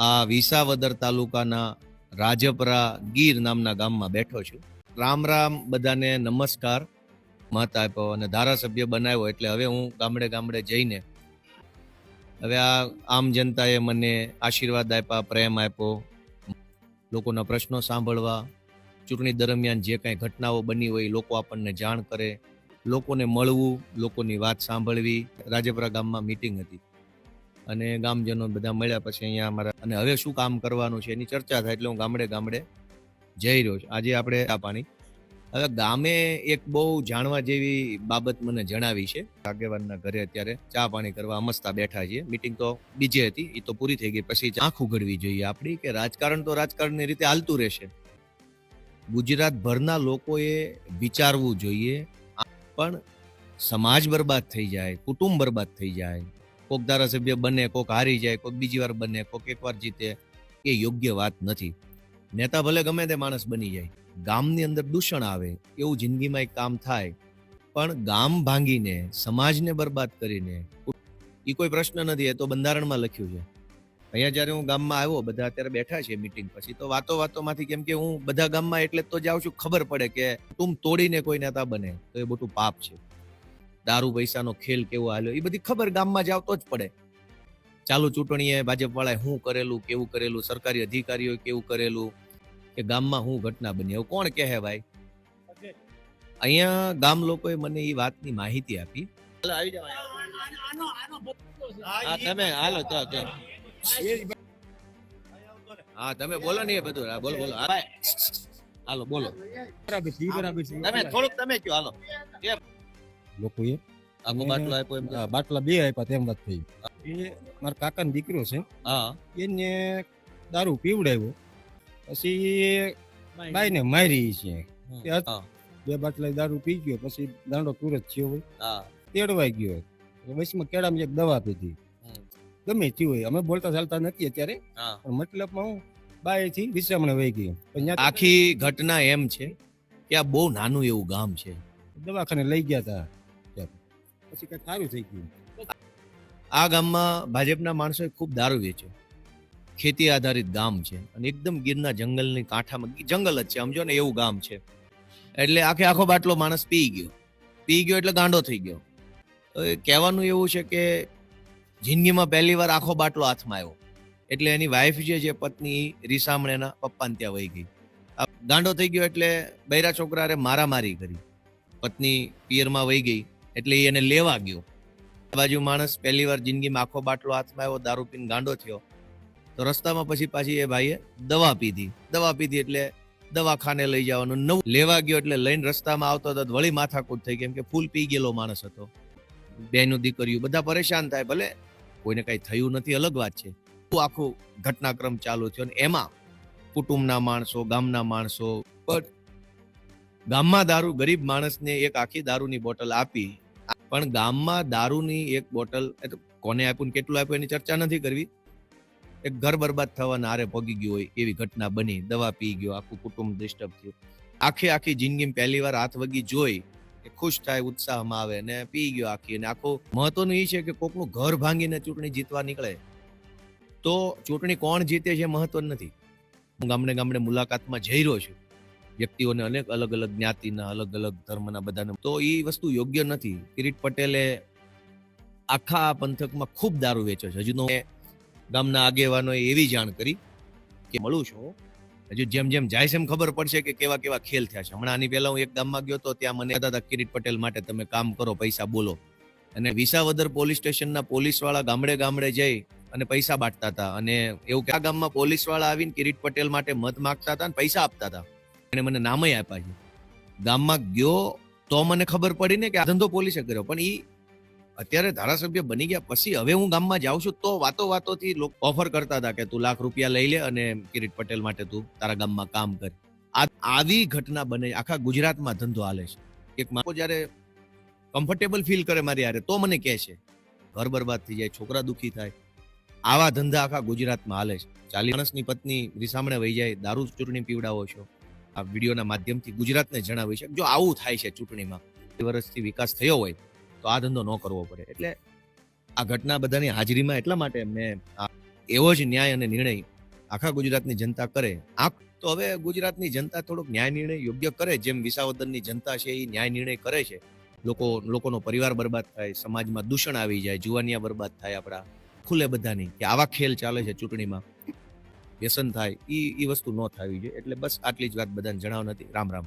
આ વિસાવદર તાલુકાના રાજપરા ગીર નામના ગામમાં બેઠો છું. રામ રામ બધાને નમસ્કાર. મત આપ્યો અને ધારાસભ્ય બનાવ્યો એટલે હવે હું ગામડે ગામડે જઈને હવે આ આમ જનતાએ મને આશીર્વાદ આપ્યા, પ્રેમ આપ્યો, લોકોના પ્રશ્નો સાંભળવા, ચૂંટણી દરમિયાન જે કાંઈ ઘટનાઓ બની હોય લોકો આપણને જાણ કરે, લોકોને મળવું, લોકોની વાત સાંભળવી. રાજપરા ગામમાં મિટિંગ હતી. અને ગામજનો બધા મળ્યા પછી અહીંયા અમારા અને હવે શું કામ કરવાનું છે એની ચર્ચા થાય એટલે હું ગામડે ગામડે જઈ રહ્યો છું. આજે આપણે ચા પાણી હવે ગામે એક બહુ જાણવા જેવી બાબત મને જણાવી છે. આગેવાનના ઘરે અત્યારે ચા પાણી કરવા અમસ્તા બેઠા છીએ. મિટિંગ તો બીજી હતી એ તો પૂરી થઈ ગઈ. પછી આંખ ઉઘડવી જોઈએ આપણી કે રાજકારણ તો રાજકારણની રીતે હાલતું રહેશે. ગુજરાતભરના લોકોએ વિચારવું જોઈએ. પણ સમાજ બરબાદ થઈ જાય, કુટુંબ બરબાદ થઈ જાય. કોક ધારાસભ્ય બને કોક હારી જાય કોક બીજી વાર બને કોક એકવાર જીતે, એ યોગ્ય વાત નથી. નેતા ભલે ગમે તે માણસ બની જાય, ગામની અંદર દૂષણ આવે, એવું જિંદગીમાં એક કામ થાય, પણ ગામ ભાંગીને, સમાજને બરબાદ કરીને, એ કોઈ પ્રશ્ન નથી, એ તો બંધારણમાં લખ્યું છે. અહીંયા જ્યારે હું ગામમાં આવ્યો, બધા અત્યારે બેઠા છે મિટિંગ પછી, તો વાતો વાતોમાંથી કેમ કે હું બધા ગામમાં એટલે તો જાઉં છું, ખબર પડે કે તું તોડીને કોઈ નેતા બને, તો એ મોટું પાપ છે. દારૂ પૈસાનો ખેલ કેવો હાલ્યો એ બધી ખબર ગામમાં જ આવતો જ પડે. ચાલુ ચૂંટણીએ ભાજપવાળાએ શું કરેલું કેવું કરેલું સરકારી અધિકારીઓએ કેવું કરેલું કે ગામમાં શું ઘટના બની એવું કોણ કહે ભાઈ? અહીંયા ગામ લોકોએ મને એ વાતની માહિતી આપી. હા તમે હાલો તો તો. હા તમે બોલો ને એ બધું. બોલો બોલો. હાલો બોલો. બરાબર છે બરાબર છે તમે થોડુંક તમે કયો હાલો. લોકોએ. આખો બાટલો આપ્યો એમ બાટલા બે આપ્યા તેમ વાત થઈ. એ મારા કાકાનો દીકરો છે. હા. એને દારૂ પીવડાવ્યો. પછી બાઈને. મારી છે. બે બાટલા દારૂ પી ગયો પછી દાંડો તુરત થયો હોય. તેડવાઈ ગયો વચમાં કેળામાં એક દવા પીધી. ગમે થયું હોય. અમે બોલતા ચાલતા નથી અત્યારે. હા. પણ મતલબમાં હું બાયથી વિશ્રામણે વહી ગઈ પણ આખી ઘટના એમ છે કે આ બહુ નાનું એવું ગામ છે. દવાખાને લઈ ગયા હતા. સારું થઈ ગયું. આ ગામમાં ભાજપના માણસોએ ખૂબ દારૂ વેચ્યો. ખેતી આધારિત ગામ છે અને એકદમ ગીરના જંગલની કાંઠામાં જંગલ જ છે, સમજો ને, એવું ગામ છે. એટલે આખે આખો બાટલો માણસ પી ગયો. પી ગયો એટલે ગાંડો થઈ ગયો. હવે કહેવાનું એવું છે કે જિંદગીમાં પહેલી વાર આખો બાટલો હાથમાં આવ્યો. એટલે એની વાઈફ જે છે, પત્ની રીસામણેના પપ્પાને ત્યાં વહી ગઈ. ગાંડો થઈ ગયો એટલે બૈરા છોકરાએ મારામારી કરી. પત્ની પિયરમાં વહી ગઈ. એટલે એ એને લેવા ગયો. બાજુ માણસ પહેલી વાર જિંદગીમાં આખો બાટલો હાથમાં આવ્યો, દારૂ પીને ગાંડો થયો. તો રસ્તામાં પછી પાછી એ ભાઈએ દવા પીધી. દવા પીધી એટલે દવાખાને લઈ જવાનું, નવું લેવા ગયો એટલે લઈને રસ્તામાં આવતો હતો વળી માથાકૂટ થઈ કેમ કે ફૂલ પી ગયેલો માણસ હતો. બેનું દીકરીયું, બધા પરેશાન થાય. ભલે કોઈને કઈ થયું નથી, અલગ વાત છે. આખું ઘટનાક્રમ ચાલુ થયો અને એમાં કુટુંબના માણસો, ગામના માણસો પણ ગામમાં દારૂ, ગરીબ માણસને એક આખી દારૂની બોટલ આપી. પણ ગામમાં દારૂની એક બોટલ કોને આપ્યું કેટલું આપ્યું એની ચર્ચા નથી કરવી. એક ઘર બરબાદ થવાના આરે ભોગી ગયું હોય એવી ઘટના બની. દવા પી ગયો, આખું કુટુંબ ડિસ્ટર્બ થયું. આખી આખી જિંદગી પહેલી વાર હાથ વગી જોઈ એ ખુશ થાય, ઉત્સાહમાં આવે ને પી ગયો આખી. અને આખું મહત્વનું એ છે કે કોકનું ઘર ભાંગીને ચૂંટણી જીતવા નીકળે. તો ચૂંટણી કોણ જીતે છે મહત્વ નથી. હું ગામડે ગામડે મુલાકાતમાં જઈ રહ્યો છું. વ્યક્તિઓને અનેક અલગ અલગ જ્ઞાતિના અલગ અલગ ધર્મના બધાને. તો એ વસ્તુ યોગ્ય નથી. કિરીટ પટેલે આખા પંથકમાં ખૂબ દારૂ વેચ્યો છે. હજુ ગામના આગેવાનોએ એવી જાણ કરી કે, મળું છું. હજુ જેમ જેમ જાય છે એમ ખબર પડશે કે કેવા કેવા ખેલ થયા છે. હમણાં આની પહેલા હું એક ગામમાં ગયો તો ત્યાં મને હતા, કિરીટ પટેલ માટે તમે કામ કરો, પૈસા બોલો. અને વિસાવદર પોલીસ સ્ટેશનના પોલીસવાળા ગામડે ગામડે જઈ અને પૈસા બાંટતા હતા. અને એવું કે આ ગામમાં પોલીસવાળા આવીને કિરીટ પટેલ માટે મત માગતા હતા અને પૈસા આપતા હતા. એને મને નામય આપ્યા છે. ગામમાં ગયો તો મને ખબર પડી ને કે આ ધંધો પોલીસે કર્યો. પણ ઈ અત્યારે ધારાસભ્ય બની ગયા પછી હવે હું ગામમાં જાઉં છું તો વાતો વાતોથી લોકો ઓફર કરતા હતા કે તું લાખ રૂપિયા લઈ લે અને કિરીટ પટેલ માટે તું તારા ગામમાં કામ કર. આ આવી ઘટના બને આખા ગુજરાતમાં ધંધો હાલે છે. એક માણસ જ્યારે કમ્ફર્ટેબલ ફીલ કરે મારી યારે તો મને કહે છે, ઘર બરબાદ થઈ જાય, છોકરા દુઃખી થાય. આવા ધંધા આખા ગુજરાતમાં હાલે છે. ચાલી માણસની પત્ની રીસામણે વહી જાય, દારૂ ચૂંટણી પીવડાવો છો. આ વિડીયોના માધ્યમથી ગુજરાતને જણાવી છે જો આવું થાય છે ચૂંટણીમાં વર્ષથી વિકાસ થયો હોય, તો આ ધંધો ન કરવો પડે. એટલે આ ઘટના બધાની હાજરીમાં એટલા માટે મેં એવો જ ન્યાય અને નિર્ણય આખા ગુજરાતની જનતા કરે. આ તો હવે ગુજરાતની જનતા થોડોક ન્યાય નિર્ણય યોગ્ય કરે જેમ વિસાવદરની જનતા છે એ ન્યાય નિર્ણય કરે છે. લોકો, લોકોનો પરિવાર બરબાદ થાય, સમાજમાં દૂષણ આવી જાય, જુવાનિયા બરબાદ થાય આપણા. ખુલે બધાની કે આવા ખેલ ચાલે છે ચૂંટણીમાં. વ્યસન થાય એ એ વસ્તુ ન થવી જોઈએ. એટલે બસ આટલી જ વાત બધાને જણાવ નથી. રામ રામ.